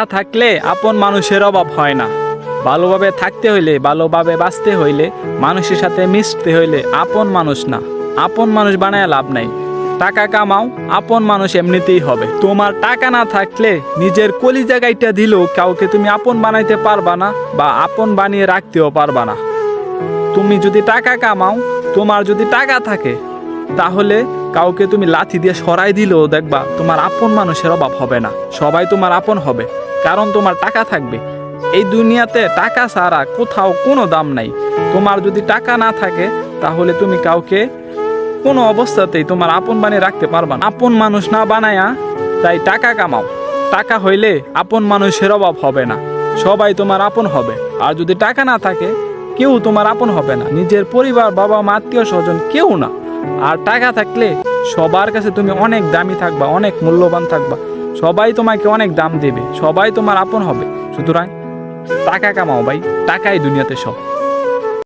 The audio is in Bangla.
টাকা থাকলে আপন মানুষের অভাব হয় না। ভালোভাবে থাকতে হইলে, ভালোভাবে বাঁচতে হইলে, মানুষের সাথে মিশতে হইলে আপন মানুষ না। আপন মানুষ বানায় লাভ নাই। টাকা কামাও, আপন মানুষ এমনিতেই হবে। তোমার টাকা না থাকলে নিজের কলি জায়গাটা দিলেও কাউকে তুমি আপন বানাইতে পারবা না বা আপন বানিয়ে রাখতেও পারবা না। তুমি যদি টাকা কামাও, তোমার যদি টাকা থাকে, তাহলে কাউকে তুমি লাথি দিয়ে সরাই দিলেও দেখবা তোমার আপন মানুষের অভাব হবে না। সবাই তোমার আপন হবে। কারণ তোমার টাকা থাকবে। এই দুনিয়াতে টাকা ছাড়া কোথাও কোনো দাম নাই। তোমার যদি টাকা না থাকে, তাহলে তুমি কাউকে কোনো অবস্থাতেই তোমার আপন বানিয়ে রাখতে পারবা না। আপন মানুষ না বানায়া, তাই টাকা কামাও। টাকা হইলে আপন মানুষের অভাব হবে না। সবাই তোমার আপন হবে। আর যদি টাকা না থাকে, কেউ তোমার আপন হবে না। নিজের পরিবার, বাবা মা, আত্মীয় স্বজন কেউ না। আর টাকা থাকলে সবার কাছে তুমি অনেক দামি থাকবা, অনেক মূল্যবান থাকবা। সবাই তোমাকে অনেক দাম দেবে, সবাই তোমার আপন হবে। সুতরাং টাকা কামাও ভাই, টাকাই দুনিয়াতে সব।